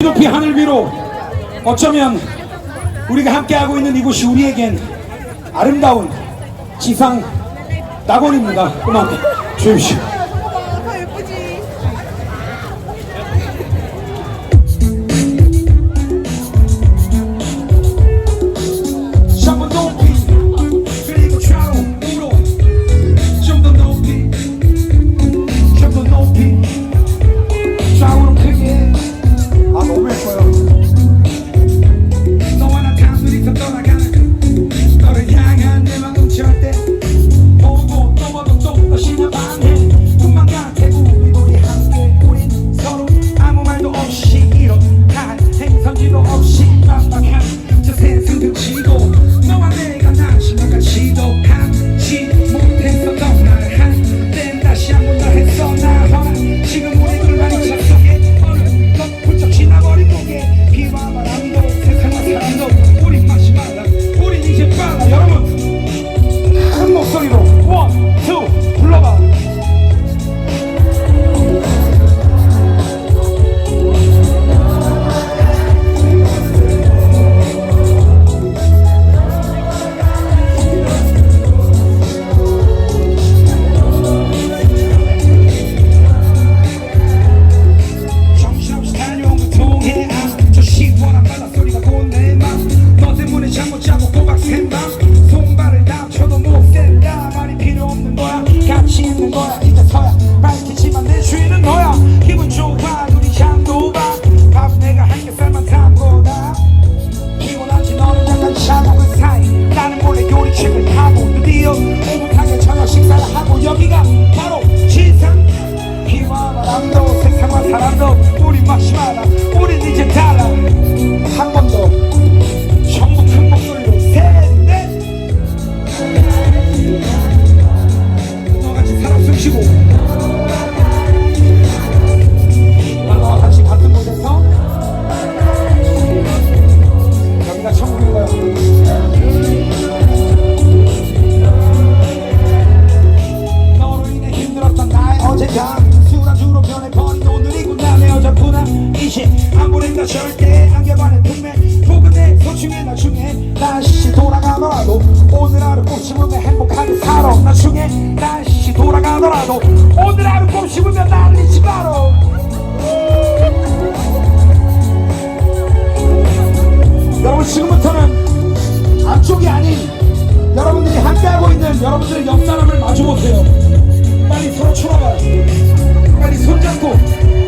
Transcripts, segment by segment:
높이 하늘 위로 어쩌면 우리가 함께하고 있는 이곳이 우리에겐 아름다운 지상 낙원입니다. 그만 주십시오. 붙이고. 너로 인해 힘들었던 나의 어제가 수란 주로 변해버린 오늘이구나 내 어저구나 이제 안 보낸다 절대 죽더라도 오늘 하루 곱씹으면 난리지 마라 여러분 지금부터는 앞쪽이 아닌 여러분들이 함께하고 있는 여러분들의 옆 사람을 마주보세요. 빨리 서로 추워봐요. 빨리 손잡고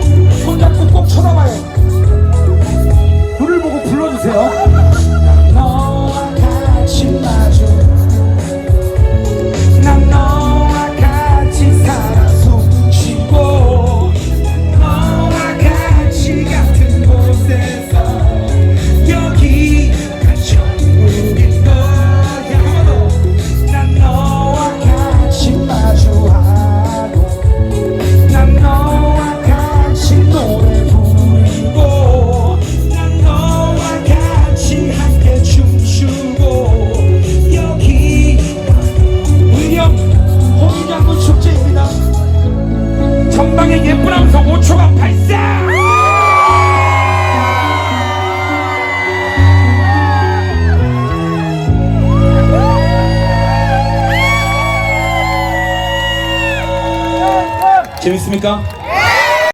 재밌습니까?